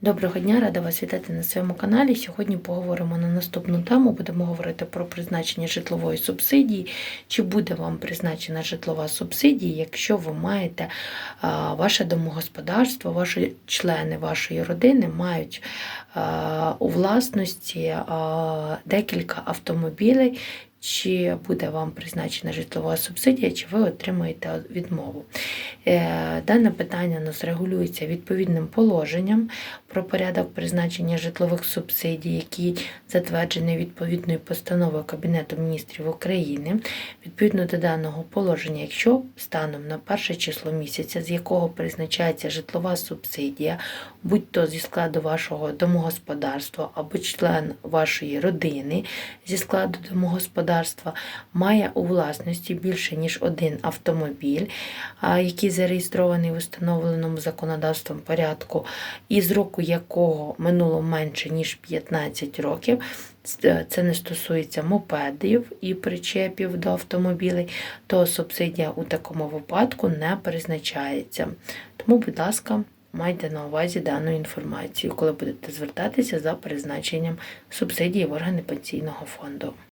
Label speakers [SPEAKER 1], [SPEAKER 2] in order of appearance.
[SPEAKER 1] Доброго дня, рада вас вітати на своєму каналі. Сьогодні поговоримо на наступну тему. Будемо говорити про призначення житлової субсидії. Чи буде вам призначена житлова субсидія, якщо ви маєте а, ваше домогосподарство, ваші члени вашої родини мають а, у власності а, декілька автомобілів. Чи буде вам призначена житлова субсидія, чи ви отримаєте відмову? Е, Дане питання нас регулюється відповідним положенням про порядок призначення житлових субсидій, який затверджений відповідною постановою Кабінету міністрів України. Відповідно до даного положення, якщо станом на перше число місяця, з якого призначається житлова субсидія, будь-то зі складу вашого домогосподарства або член вашої родини зі складу домогосподарства, має у власності більше ніж один автомобіль, який зареєстрований в установленому законодавством порядку, і з року якого минуло менше ніж 15 років. Це це не стосується мопедів і причепів до автомобілів, то субсидія у такому випадку не призначається. Тому, будь ласка, майте на увазі дану інформацію, коли будете звертатися за призначенням субсидії в органи пенсійного фонду.